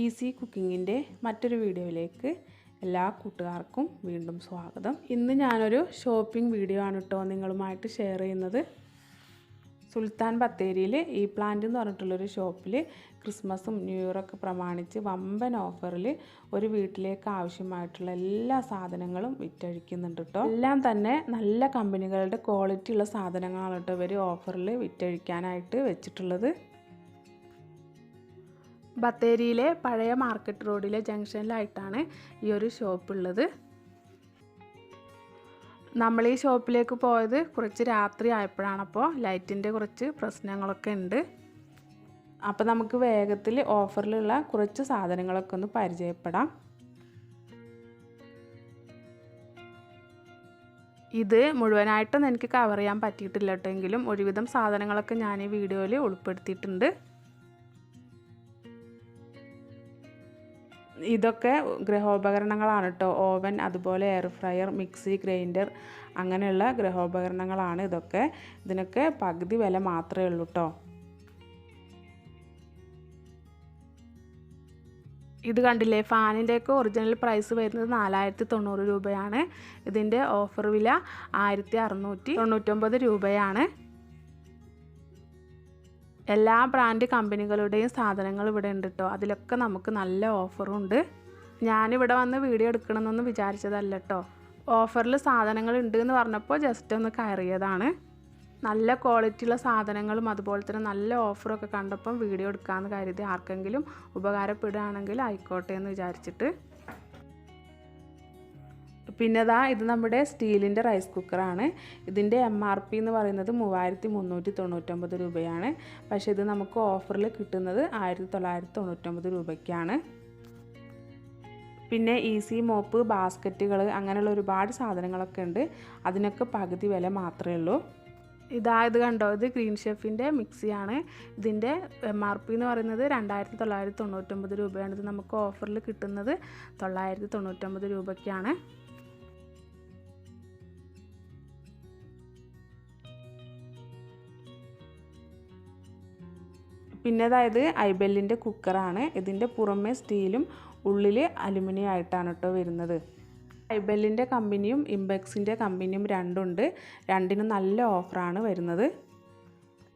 Easy കുക്കിങ്ങിന്റെ മറ്റൊരു വീഡിയോയിലേക്ക് എല്ലാ കൂട്ടുകാർക്കും വീണ്ടും സ്വാഗതം. ഇന്ന് ഞാനൊരു ഷോപ്പിംഗ് വീഡിയോ ആണ് കേട്ടോ നിങ്ങളുമായിട്ട് ഷെയർ ചെയ്യുന്നത്. സുൽത്താൻ ബത്തേരിയിൽ ഈ പ്ലാന്റ് എന്ന് പറഞ്ഞിട്ടുള്ളൊരു ഷോപ്പിൽ ക്രിസ്മസും ന്യൂ ഇയറൊക്കെ പ്രമാണിച്ച് വമ്പൻ ഓഫറിൽ ഒരു വീട്ടിലേക്ക് ആവശ്യമായിട്ടുള്ള എല്ലാ സാധനങ്ങളും വിറ്റഴിക്കുന്നുണ്ട് കേട്ടോ. എല്ലാം തന്നെ നല്ല കമ്പനികളുടെ ക്വാളിറ്റി ഉള്ള സാധനങ്ങളാണ് കേട്ടോ ഇവർ ഓഫറിൽ വിറ്റഴിക്കാനായിട്ട് വെച്ചിട്ടുള്ളത്. ബത്തേരിയിലെ പഴയ മാർക്കറ്റ് റോഡിലെ ജംഗ്ഷനിലായിട്ടാണ് ഈ ഒരു ഷോപ്പ് ഉള്ളത്. നമ്മൾ ഈ ഷോപ്പിലേക്ക് പോയത് കുറച്ച് രാത്രി ആയപ്പോഴാണ്. അപ്പോൾ ലൈറ്റിന്റെ കുറച്ച് പ്രശ്നങ്ങളൊക്കെ ഉണ്ട്. അപ്പോൾ നമുക്ക് വേഗത്തിൽ ഓഫറിലുള്ള കുറച്ച് സാധനങ്ങളൊക്കെ ഒന്ന് പരിചയപ്പെടാം. ഇത് മുഴുവനായിട്ടൊന്നും എനിക്ക് കവർ ചെയ്യാൻ പറ്റിയിട്ടില്ല കേട്ടോ. ഒരുവിധം സാധനങ്ങളൊക്കെ ഞാൻ ഈ വീഡിയോയിൽ ഉൾപ്പെടുത്തിയിട്ടുണ്ട്. ഇതൊക്കെ ഗൃഹോപകരണങ്ങളാണ് കേട്ടോ ഓവൻ അതുപോലെ എയർ ഫ്രയർ മിക്സി ഗ്രൈൻഡർ അങ്ങനെയുള്ള ഗൃഹോപകരണങ്ങളാണ് ഇതൊക്കെ. ഇതിനൊക്കെ പകുതി വില മാത്രമേ ഉള്ളൂ കേട്ടോ ഇത് കണ്ടില്ലേ? ഫാനിന്റെയൊക്കെ ഒറിജിനൽ പ്രൈസ് വരുന്നത് നാലായിരത്തി തൊണ്ണൂറ് രൂപയാണ്. ഇതിന്റെ ഓഫർ വില ആയിരത്തി അറുന്നൂറ്റി തൊണ്ണൂറ്റൊമ്പത് രൂപയാണ്. എല്ലാ ബ്രാൻഡ് കമ്പനികളുടെയും സാധനങ്ങൾ ഇവിടെ ഉണ്ട് കേട്ടോ അതിലൊക്കെ നമുക്ക് നല്ല ഓഫറും ഉണ്ട്. ഞാനിവിടെ വന്ന് വീഡിയോ എടുക്കണമെന്നൊന്നും വിചാരിച്ചതല്ല കേട്ടോ ഓഫറിൽ സാധനങ്ങൾ ഉണ്ട് എന്ന് പറഞ്ഞപ്പോൾ ജസ്റ്റ് ഒന്ന് കയറിയതാണ്. നല്ല ക്വാളിറ്റിയുള്ള സാധനങ്ങളും അതുപോലെ തന്നെ നല്ല ഓഫറൊക്കെ കണ്ടപ്പം വീഡിയോ എടുക്കാമെന്ന് കരുതി ആർക്കെങ്കിലും ഉപകാരപ്പെടുകയാണെങ്കിൽ ആയിക്കോട്ടെ എന്ന് വിചാരിച്ചിട്ട്. പിന്നെ ദാ ഇത് നമ്മുടെ സ്റ്റീലിന്റെ റൈസ് കുക്കറാണ്. ഇതിന്റെ എം ആർ പി എന്ന് പറയുന്നത് മൂവായിരത്തി മുന്നൂറ്റി തൊണ്ണൂറ്റൊമ്പത് രൂപയാണ്. പക്ഷേ ഇത് നമുക്ക് ഓഫറിൽ കിട്ടുന്നത് ആയിരത്തി തൊള്ളായിരത്തി തൊണ്ണൂറ്റൊമ്പത് രൂപയ്ക്കാണ്. പിന്നെ ഈസി മോപ്പ് ബാസ്ക്കറ്റുകൾ അങ്ങനെയുള്ള ഒരുപാട് സാധനങ്ങളൊക്കെ ഉണ്ട്. അതിനൊക്കെ പകുതി വില മാത്രമേ ഉള്ളൂ. ഇതായത് കണ്ടോ? ഇത് ഗ്രീൻ ഷെഫിന്റെ മിക്സിയാണ്. ഇതിന്റെ എം ആർ പി എന്ന് പറയുന്നത് രണ്ടായിരത്തി തൊള്ളായിരത്തി തൊണ്ണൂറ്റൊമ്പത് രൂപയാണ്. ഇത് നമുക്ക് ഓഫറിൽ കിട്ടുന്നത് തൊള്ളായിരത്തി തൊണ്ണൂറ്റൊമ്പത് രൂപയ്ക്കാണ്. പിന്നെ അതായത് ഐബെല്ലിന്റെ കുക്കറാണ്. ഇതിന്റെ പുറമേ സ്റ്റീലും ഉള്ളിൽ അലുമിനിയം ആയിട്ടാണ് കേട്ടോ വരുന്നത്. ഐബെല്ലിന്റെ കമ്പനിയും ഇംബെക്സിന്റെ കമ്പനിയും രണ്ടുണ്ട്. രണ്ടിനും നല്ല ഓഫറാണ് വരുന്നത്.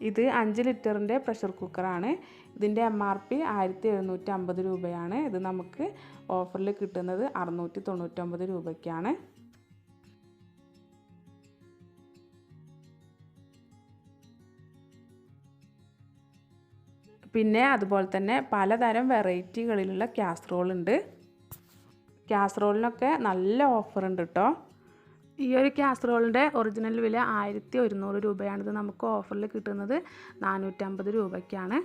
ഇത് അഞ്ച് ലിറ്ററിന്റെ പ്രഷർ കുക്കറാണ്. ഇതിന്റെ എം ആർ പി ആയിരത്തി എഴുന്നൂറ്റി അമ്പത് രൂപയാണ്. ഇത് നമുക്ക് ഓഫറിൽ കിട്ടുന്നത് അറുന്നൂറ്റി തൊണ്ണൂറ്റൊമ്പത് രൂപയ്ക്കാണ്. പിന്നെ അതുപോലെ തന്നെ പലതരം വെറൈറ്റികളിലുള്ള കാസറോളുണ്ട്. കാസറോളിനൊക്കെ നല്ല ഓഫർ ഉണ്ട് കേട്ടോ ഈ ഒരു കാസറോളിന്റെ ഒറിജിനൽ വില ആയിരത്തി ഒരുന്നൂറ് രൂപയാണിത് നമുക്ക് ഓഫറിൽ കിട്ടുന്നത് നാനൂറ്റമ്പത് രൂപയ്ക്കാണ്.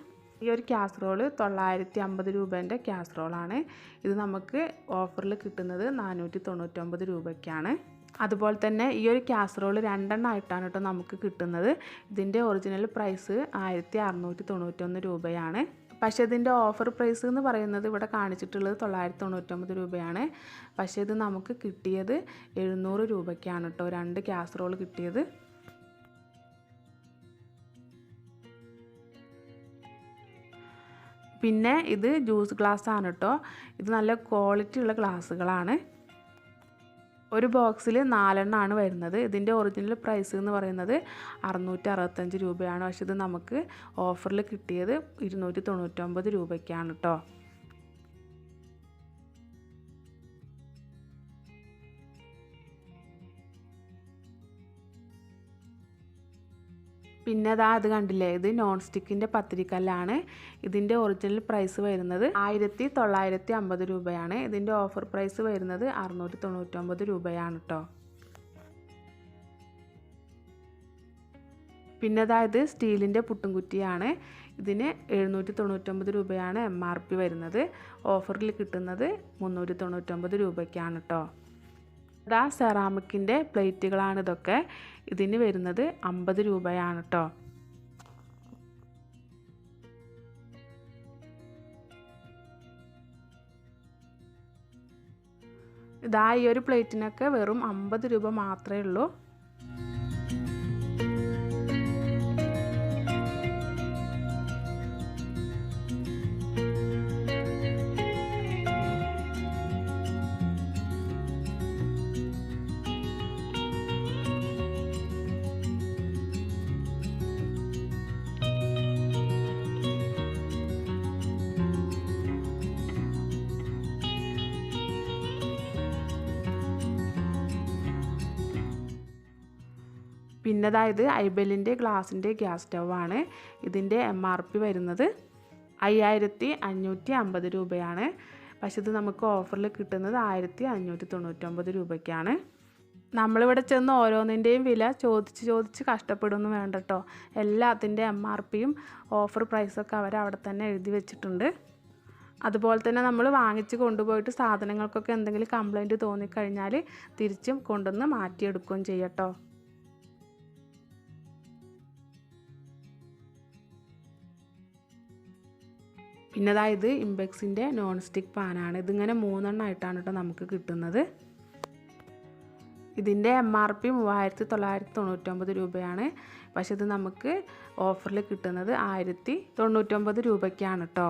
ഈ ഒരു കാസറോൾ തൊള്ളായിരത്തി അമ്പത് രൂപേന്റെ കാസറോളാണ്. ഇത് നമുക്ക് ഓഫറിൽ കിട്ടുന്നത് നാനൂറ്റി തൊണ്ണൂറ്റൊമ്പത് രൂപയ്ക്കാണ്. അതുപോലെ തന്നെ ഈ ഒരു കാസറോൾ രണ്ടെണ്ണം ആയിട്ടാണ് കേട്ടോ നമുക്ക് കിട്ടുന്നത്. ഇതിന്റെ ഒറിജിനൽ പ്രൈസ് ആയിരത്തി അറുന്നൂറ്റി തൊണ്ണൂറ്റൊന്ന് രൂപയാണ്. പക്ഷേ ഇതിന്റെ ഓഫർ പ്രൈസ് എന്ന് പറയുന്നത് ഇവിടെ കാണിച്ചിട്ടുള്ളത് തൊള്ളായിരത്തി തൊണ്ണൂറ്റൊമ്പത് രൂപയാണ്. പക്ഷേ ഇത് നമുക്ക് കിട്ടിയത് എഴുന്നൂറ് രൂപയ്ക്കാണ് കേട്ടോ. രണ്ട് കാസറോൾ കിട്ടിയത്. പിന്നെ ഇത് ജ്യൂസ് ഗ്ലാസ് ആണ് കേട്ടോ. ഇത് നല്ല ക്വാളിറ്റി ഉള്ള ഗ്ലാസ്സുകളാണ് ഒരു ബോക്സിൽ നാലെണ്ണമാണ് വരുന്നത്. ഇതിന്റെ ഒറിജിനൽ പ്രൈസ് എന്ന് പറയുന്നത് അറുന്നൂറ്റി അറുപത്തഞ്ച് രൂപയാണ്. പക്ഷേ ഇത് നമുക്ക് ഓഫറിൽ കിട്ടിയത് ഇരുന്നൂറ്റി തൊണ്ണൂറ്റൊമ്പത് രൂപയ്ക്കാണ് കേട്ടോ പിന്നെ അതാ അത് കണ്ടില്ലേ? ഇത് നോൺ സ്റ്റിക്കിന്റെ പത്തിരിക്കല്ലാണ് ഇതിന്റെ ഒറിജിനൽ പ്രൈസ് വരുന്നത്. ആയിരത്തി തൊള്ളായിരത്തി അമ്പത് രൂപയാണ്. ഇതിന്റെ ഓഫർ പ്രൈസ് വരുന്നത് അറുന്നൂറ്റി തൊണ്ണൂറ്റൊമ്പത് രൂപയാണ് കേട്ടോ പിന്നെ അതായത് സ്റ്റീലിന്റെ പുട്ടുംകുറ്റിയാണ്. ഇതിന് എഴുന്നൂറ്റി തൊണ്ണൂറ്റൊമ്പത് രൂപയാണ് എം ആർ പി വരുന്നത്. ഓഫറിൽ കിട്ടുന്നത് മുന്നൂറ്റി തൊണ്ണൂറ്റൊമ്പത് രൂപയ്ക്കാണ് കേട്ടോ ഇതാ സെറാമിക്കിന്റെ പ്ലേറ്റുകളാണ് ഇതൊക്കെ. ഇതിന് വരുന്നത് അമ്പത് രൂപയാണ് കേട്ടോ ഇതാ ഈ ഒരു പ്ലേറ്റിനൊക്കെ വെറും അമ്പത് രൂപ മാത്രമേ ഉള്ളൂ. പിന്നെ അതായത് ഐബലിന്റെ ഗ്ലാസിന്റെ ഗ്യാസ് സ്റ്റവാണ്. ഇതിന്റെ എം ആർ പി വരുന്നത് അയ്യായിരത്തി അഞ്ഞൂറ്റി അമ്പത് രൂപയാണ്. പക്ഷെ ഇത് നമുക്ക് ഓഫറിൽ കിട്ടുന്നത് ആയിരത്തി അഞ്ഞൂറ്റി തൊണ്ണൂറ്റൊമ്പത് രൂപയ്ക്കാണ്. നമ്മളിവിടെ ചെന്ന് ഓരോന്നിന്റെയും വില ചോദിച്ച് ചോദിച്ച് കഷ്ടപ്പെടുന്നു വേണ്ട കേട്ടോ എല്ലാത്തിന്റെ എം ആർ പിയും ഓഫർ പ്രൈസൊക്കെ അവർ അവിടെ തന്നെ എഴുതി വെച്ചിട്ടുണ്ട്. അതുപോലെ തന്നെ നമ്മൾ വാങ്ങിച്ച് കൊണ്ടുപോയിട്ട് സാധനങ്ങൾക്കൊക്കെ എന്തെങ്കിലും കംപ്ലൈന്റ് തോന്നിക്കഴിഞ്ഞാൽ തിരിച്ചും കൊണ്ടുവന്ന് മാറ്റിയെടുക്കുകയും ചെയ്യട്ടോ പിന്നെ അതായത് ഇമ്പെക്സിന്റെ നോൺ സ്റ്റിക്ക് പാനാണ്. ഇതിങ്ങനെ മൂന്നെണ്ണമായിട്ടാണ് കേട്ടോ നമുക്ക് കിട്ടുന്നത്. ഇതിന്റെ എം ആർ പി മൂവായിരത്തി തൊള്ളായിരത്തി തൊണ്ണൂറ്റൊമ്പത് രൂപയാണ്. പക്ഷേ ഇത് നമുക്ക് ഓഫറിൽ കിട്ടുന്നത് ആയിരത്തി തൊണ്ണൂറ്റൊമ്പത് രൂപയ്ക്കാണ് കേട്ടോ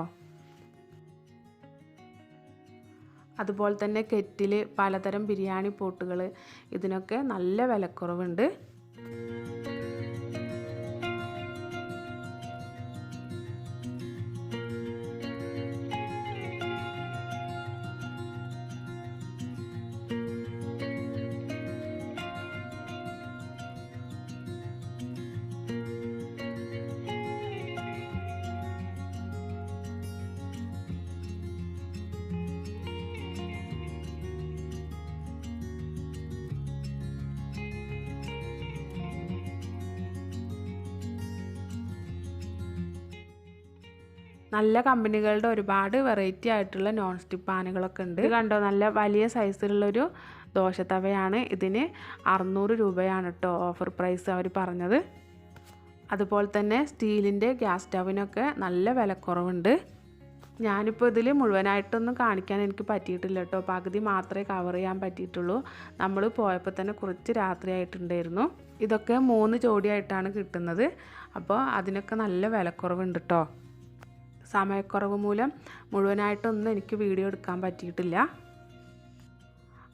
അതുപോലെ തന്നെ കെറ്റിൽ പലതരം ബിരിയാണി പോട്ടുകൾ ഇതിനൊക്കെ നല്ല വിലക്കുറവുണ്ട്. നല്ല കമ്പനികളുടെ ഒരുപാട് വെറൈറ്റി ആയിട്ടുള്ള നോൺ സ്റ്റിക്ക് പാനുകളൊക്കെ ഉണ്ട്. കണ്ടോ? നല്ല വലിയ സൈസിലുള്ളൊരു ദോശത്തവയാണ്. ഇതിന് അറുന്നൂറ് രൂപയാണ് കേട്ടോ ഓഫർ പ്രൈസ് അവർ പറഞ്ഞത്. അതുപോലെ തന്നെ സ്റ്റീലിന്റെ ഗ്യാസ് സ്റ്റവിനൊക്കെ നല്ല വിലക്കുറവുണ്ട്. ഞാനിപ്പോൾ ഇതിൽ മുഴുവനായിട്ടൊന്നും കാണിക്കാൻ എനിക്ക് പറ്റിയിട്ടില്ല കേട്ടോ പകുതി മാത്രമേ കവർ ചെയ്യാൻ പറ്റിയിട്ടുള്ളൂ. നമ്മൾ പോയപ്പോൾ തന്നെ കുറച്ച് രാത്രിയായിട്ടുണ്ടായിരുന്നു ഇതൊക്കെ മൂന്ന് ജോഡിയായിട്ടാണ് കിട്ടുന്നത്. അപ്പോൾ അതിനൊക്കെ നല്ല വിലക്കുറവുണ്ട് കേട്ടോ സമയക്കുറവ് മൂലം മുഴുവനായിട്ടൊന്നും എനിക്ക് വീഡിയോ എടുക്കാൻ പറ്റിയിട്ടില്ല.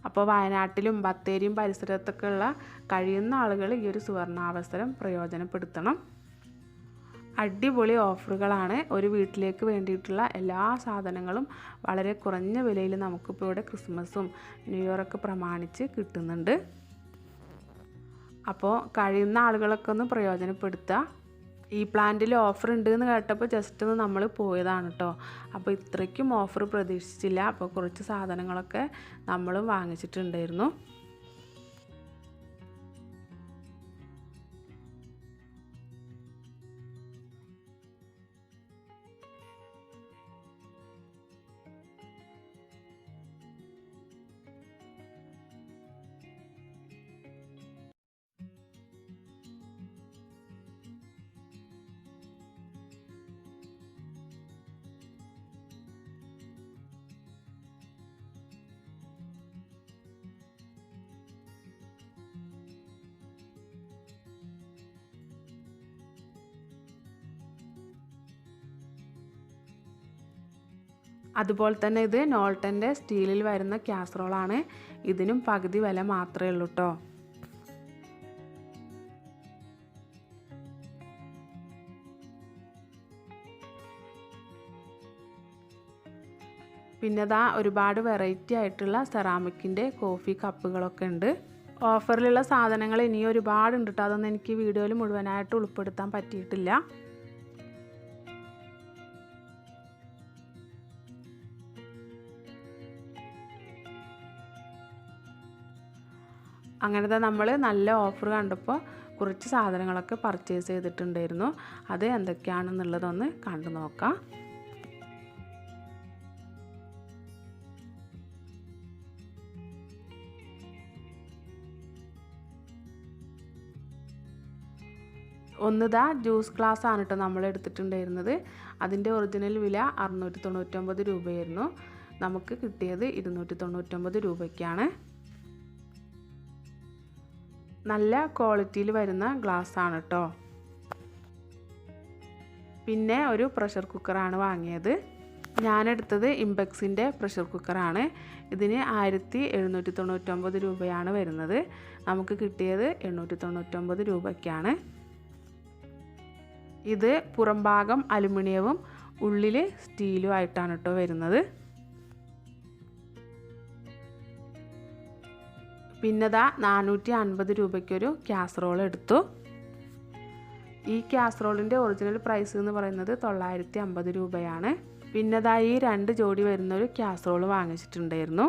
അപ്പോൾ വയനാട്ടിലും ബത്തേരിയും പരിസരത്തൊക്കെ ഉള്ള കഴിയുന്ന ആളുകൾ ഈ ഒരു സുവർണാവസരം പ്രയോജനപ്പെടുത്തണം. അടിപൊളി ഓഫറുകളാണ്. ഒരു വീട്ടിലേക്ക് വേണ്ടിയിട്ടുള്ള എല്ലാ സാധനങ്ങളും വളരെ കുറഞ്ഞ വിലയിൽ നമുക്കിപ്പോൾ ഇവിടെ ക്രിസ്മസും ന്യൂ ഇയറൊക്കെ പ്രമാണിച്ച് കിട്ടുന്നുണ്ട്. അപ്പോൾ കഴിയുന്ന ആളുകളൊക്കെ ഒന്ന് പ്രയോജനപ്പെടുത്തുക. ഈ പ്ലാന്റിൽ ഓഫർ ഉണ്ട് എന്ന് കേട്ടപ്പോൾ ജസ്റ്റ് ഒന്ന് നമ്മൾ പോയതാണ് കേട്ടോ അപ്പോൾ ഇത്രയ്ക്കും ഓഫർ പ്രതീക്ഷിച്ചില്ല. അപ്പോൾ കുറച്ച് സാധനങ്ങളൊക്കെ നമ്മളും വാങ്ങിച്ചിട്ടുണ്ടായിരുന്നു. അതുപോലെ തന്നെ ഇത് നോൾട്ടന്റെ സ്റ്റീലിൽ വരുന്ന കാസറോളാണ്. ഇതിനും പകുതി വില മാത്രമേ ഉള്ളൂ കേട്ടോ പിന്നെ ദാ ഒരുപാട് വെറൈറ്റി ആയിട്ടുള്ള സെറാമിക്കിന്റെ കോഫി കപ്പുകളൊക്കെ ഉണ്ട്. ഓഫറിലുള്ള സാധനങ്ങൾ ഇനിയും ഒരുപാടുണ്ട് കേട്ടോ അതൊന്നും എനിക്ക് വീഡിയോയിൽ മുഴുവനായിട്ട് ഉൾപ്പെടുത്താൻ പറ്റിയിട്ടില്ല. അങ്ങനത്തെ നമ്മൾ നല്ല ഓഫർ കണ്ടപ്പോൾ കുറച്ച് സാധനങ്ങളൊക്കെ പർച്ചേസ് ചെയ്തിട്ടുണ്ടായിരുന്നു. അത് എന്തൊക്കെയാണെന്നുള്ളതൊന്ന് കണ്ടു നോക്കാം. ഒന്നിതാ ജ്യൂസ് ഗ്ലാസ് ആണ് കേട്ടോ നമ്മൾ എടുത്തിട്ടുണ്ടായിരുന്നത്. അതിന്റെ ഒറിജിനൽ വില അറുന്നൂറ്റി തൊണ്ണൂറ്റൊമ്പത് രൂപയായിരുന്നു. നമുക്ക് കിട്ടിയത് ഇരുന്നൂറ്റി തൊണ്ണൂറ്റൊമ്പത് രൂപയ്ക്കാണ്. നല്ല ക്വാളിറ്റിയിൽ വരുന്ന ഗ്ലാസ് ആണ് കേട്ടോ പിന്നെ ഒരു പ്രഷർ കുക്കറാണ് വാങ്ങിയത്. ഞാനെടുത്തത് ഇമ്പെക്സിന്റെ പ്രഷർ കുക്കറാണ് ഇതിന് ആയിരത്തി എഴുന്നൂറ്റി തൊണ്ണൂറ്റൊമ്പത് രൂപയാണ് വരുന്നത്. നമുക്ക് കിട്ടിയത് എണ്ണൂറ്റി തൊണ്ണൂറ്റൊമ്പത് രൂപയ്ക്കാണ്. ഇത് പുറംഭാഗം അലുമിനിയവും ഉള്ളിൽ സ്റ്റീലും ആയിട്ടാണ് കേട്ടോ വരുന്നത്. പിന്നെ ദാ നാനൂറ്റി അൻപത് രൂപയ്ക്കൊരു കാസറോൾ എടുത്തു. ഈ കാസറോളിന്റെ ഒറിജിനൽ പ്രൈസ് എന്ന് പറയുന്നത് തൊള്ളായിരത്തി അമ്പത് രൂപയാണ്. പിന്നെ ദാ ഈ രണ്ട് ജോഡി വരുന്ന ഒരു കാസറോൾ വാങ്ങിച്ചിട്ടുണ്ടായിരുന്നു.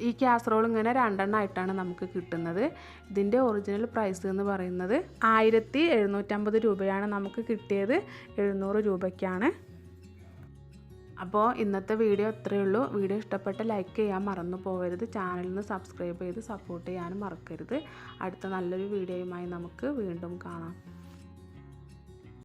ഈ കാസറോൾ ഇങ്ങനെ രണ്ടെണ്ണമായിട്ടാണ് നമുക്ക് കിട്ടുന്നത്. ഇതിന്റെ ഒറിജിനൽ പ്രൈസ് എന്ന് പറയുന്നത് ആയിരത്തി എഴുന്നൂറ്റമ്പത് രൂപയാണ് നമുക്ക് കിട്ടിയത്. എഴുന്നൂറ് രൂപയ്ക്കാണ്. അപ്പോൾ ഇന്നത്തെ വീഡിയോ അത്രയേ ഉള്ളൂ. വീഡിയോ ഇഷ്ടപ്പെട്ട ലൈക്ക് ചെയ്യാൻ മറന്നു പോകരുത്. ചാനലിന് സബ്സ്ക്രൈബ് ചെയ്ത് സപ്പോർട്ട് ചെയ്യാനും മറക്കരുത്. അടുത്ത നല്ലൊരു വീഡിയോയുമായി നമുക്ക് വീണ്ടും കാണാം.